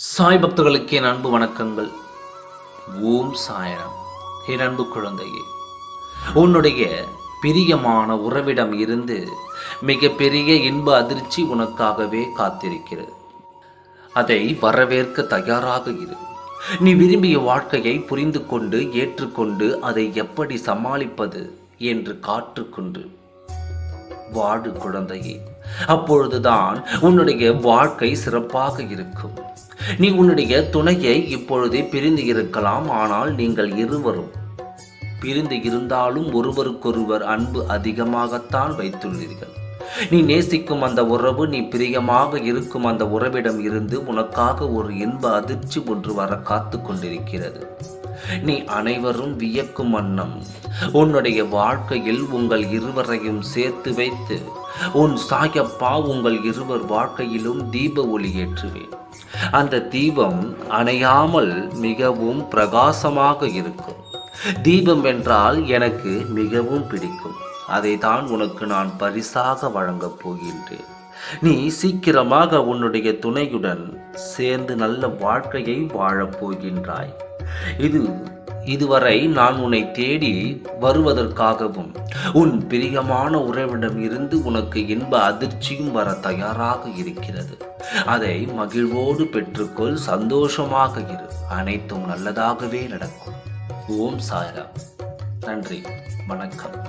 சாய் பக்தர்களுக்கு என் அன்பு வணக்கங்கள். ஓம் சாயரம். என் அன்பு குழந்தையே உன்னுடைய பிரியமான உறவிடம் இருந்து மிக பெரிய இன்ப அதிர்ச்சி உனக்காகவே காத்திருக்கிறது. அதை வரவேற்க தயாராக இரு. நீ விரும்பிய வாழ்க்கையை புரிந்து கொண்டு ஏற்றுக்கொண்டு அதை எப்படி சமாளிப்பது என்று காற்றுக்கொண்டு வாடு குழந்தையே அப்பொழுதுதான் உன்னுடைய வாழ்க்கை சிறப்பாக இருக்கும். நீ உன்னுடைய துணையை இப்பொழுதே பிரிந்து இருக்கலாம் ஆனால் நீங்கள் இருவரும் பிரிந்து இருந்தாலும் ஒருவருக்கொருவர் அன்பு அதிகமாகத்தான் வைத்துள்ளீர்கள். நீ நேசிக்கும் அந்த உறவு நீ பிரியமாக இருக்கும் அந்த உறவிடம் இருந்து உனக்காக ஒரு இன்ப அதிர்ச்சி ஒன்று வர காத்து கொண்டிருக்கிறது. நீ அனைவரும் வியக்கும் வண்ணம். உன்னுடைய வாழ்க்கையில் உங்கள் இருவரையும் சேர்த்து வைத்து உன் சாயப்பா உங்கள் இருவர் வாழ்க்கையிலும் தீப ஒளி ஏற்றுவேன். அந்த தீபம் அணையாமல் மிகவும் பிரகாசமாக இருக்கும். தீபம் என்றால் எனக்கு மிகவும் பிடிக்கும். அதை தான் உனக்கு நான் பரிசாக வழங்கப் போகின்றேன். நீ சீக்கிரமாக உன்னுடைய துணையுடன் சேர்ந்து நல்ல வாழ்க்கையை வாழப் போகின்றாய். இது இதுவரை நான் உன்னை தேடி வருவதற்காகவும் உன் பிரியமான உறவிடம் இருந்து உனக்கு இன்ப அதிர்ச்சியும் வர தயாராக இருக்கிறது. அதை மகிழ்வோடு பெற்றுக்கொள் சந்தோஷமாக இரு. அனைத்தும் நல்லதாகவே நடக்கும். ஓம் சாய்ராம். நன்றி. வணக்கம்.